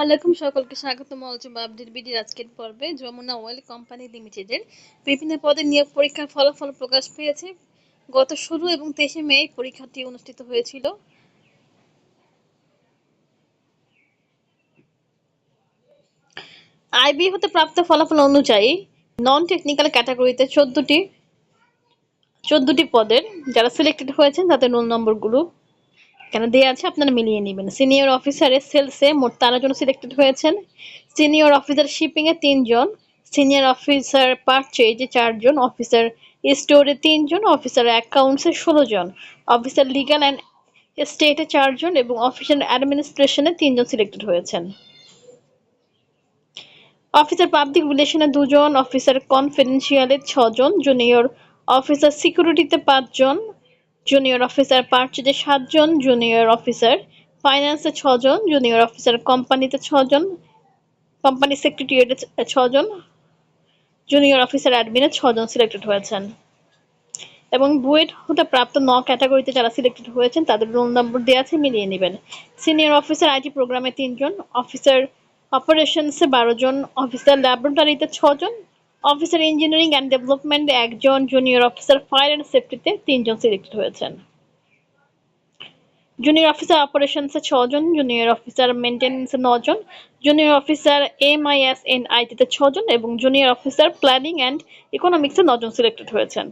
আলাইকুম, সকলকে স্বাগতম আলোচনা আপডেট বিডির আজকের পর্বে যমুনা অয়েল কোম্পানি লিমিটেডের বিভিন্ন পদে নিয়োগ পরীক্ষার ফলাফল প্রকাশ পেয়েছে। গত ষোলো এবং তেইশে মে পরীক্ষাটি অনুষ্ঠিত হয়েছিল। আইবি হতে প্রাপ্ত ফলাফল অনুযায়ী নন টেকনিক্যাল ক্যাটাগরিতে চোদ্দটি চোদ্দটি পদের যারা সিলেক্টেড হয়েছেন তাদের রোল নম্বরগুলো এখানে দেওয়া আছে আপনারা মিলিয়ে নেবেন। সিনিয়র অফিসারে সেলসে মোট তেরো জন সিলেক্টেড হয়েছেন। সিনিয়র অফিসার শিপিং শিপিংয়ে তিনজন সিনিয়র অফিসার পারচেজে চারজন অফিসার স্টোরে তিনজন অফিসার অ্যাকাউন্টসে ষোলো জন অফিসার লিগাল অ্যান্ড স্টেটে চারজন এবং অফিসার অ্যাডমিনিস্ট্রেশনে তিনজন সিলেক্টেড হয়েছেন। অফিসার পাবলিক রিলেশনে দুজন অফিসার কনফিডেন্সিয়ালে ছজন জুনিয়র অফিসার সিকিউরিটিতে পাঁচজন জুনিয়র অফিসার পার্চেজে সাতজন জুনিয়র অফিসার ফাইন্যান্সে ছজন জুনিয়র অফিসার কোম্পানিতে ছজন কোম্পানি সেক্রেটারিয়েটে ছজন জুনিয়র অফিসার অ্যাডমিনে ছজন সিলেক্টেড হয়েছেন। এবং বুয়েট হতে প্রাপ্ত ন ক্যাটাগরিতে যারা সিলেক্টেড হয়েছেন, তাদের রোল নম্বর দেওয়া আছে, মিলিয়ে নেবেন। সিনিয়র অফিসার আইটি প্রোগ্রামে তিনজন অফিসার অপারেশনসে বারো জন অফিসার ল্যাবরেটরিতে ছজন অফিসার ইঞ্জিনিয়ারিং অ্যান্ড ডেভেলপমেন্ট একজন জুনিয়র অফিসার ফায়ার অ্যান্ড সেফটিতে তিনজন সিলেক্টেড হয়েছেন। জুনিয়র অফিসার অপারেশনসে ছজন জুনিয়র অফিসার মেনটেন্যান্সে নজন junior officer M I S N আইটিতে ছজন এবং জুনিয়র অফিসার প্ল্যানিং অ্যান্ড ইকোনমিক্সে নজন সিলেক্টেড হয়েছেন।